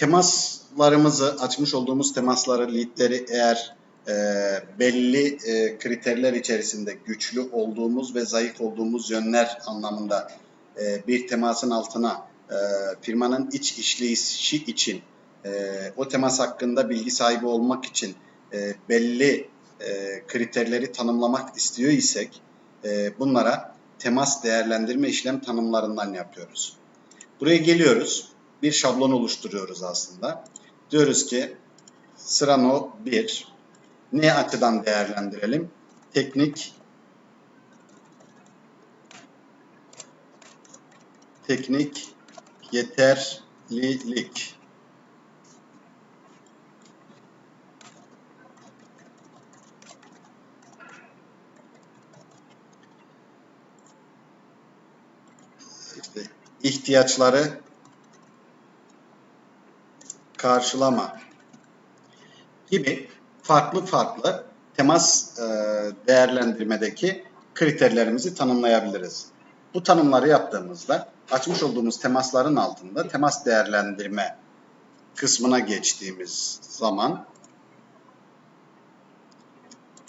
temaslarımızı, açmış olduğumuz temasları, leadleri eğer e, belli e, kriterler içerisinde güçlü olduğumuz ve zayıf olduğumuz yönler anlamında e, bir temasın altına e, firmanın iç işleyişi için e, o temas hakkında bilgi sahibi olmak için e, belli e, kriterleri tanımlamak istiyor isek e, bunlara temas değerlendirme işlem tanımlarından yapıyoruz. Buraya geliyoruz. Bir şablon oluşturuyoruz aslında. Diyoruz ki sıra no 1 ne açıdan değerlendirelim? Teknik teknik yeterlilik. İşte ihtiyaçları karşılama gibi farklı farklı temas e, değerlendirmedeki kriterlerimizi tanımlayabiliriz. Bu tanımları yaptığımızda açmış olduğumuz temasların altında temas değerlendirme kısmına geçtiğimiz zaman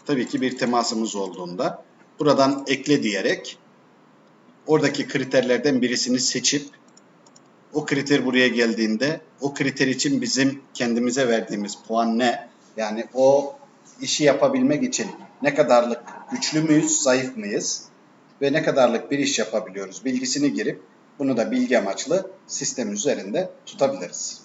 tabii ki bir temasımız olduğunda buradan ekle diyerek oradaki kriterlerden birisini seçip o kriter buraya geldiğinde o kriter için bizim kendimize verdiğimiz puan ne? Yani o işi yapabilmek için ne kadarlık güçlü müyüz, zayıf mıyız ve ne kadarlık bir iş yapabiliyoruz bilgisini girip bunu da bilgi amaçlı sistem üzerinde tutabiliriz.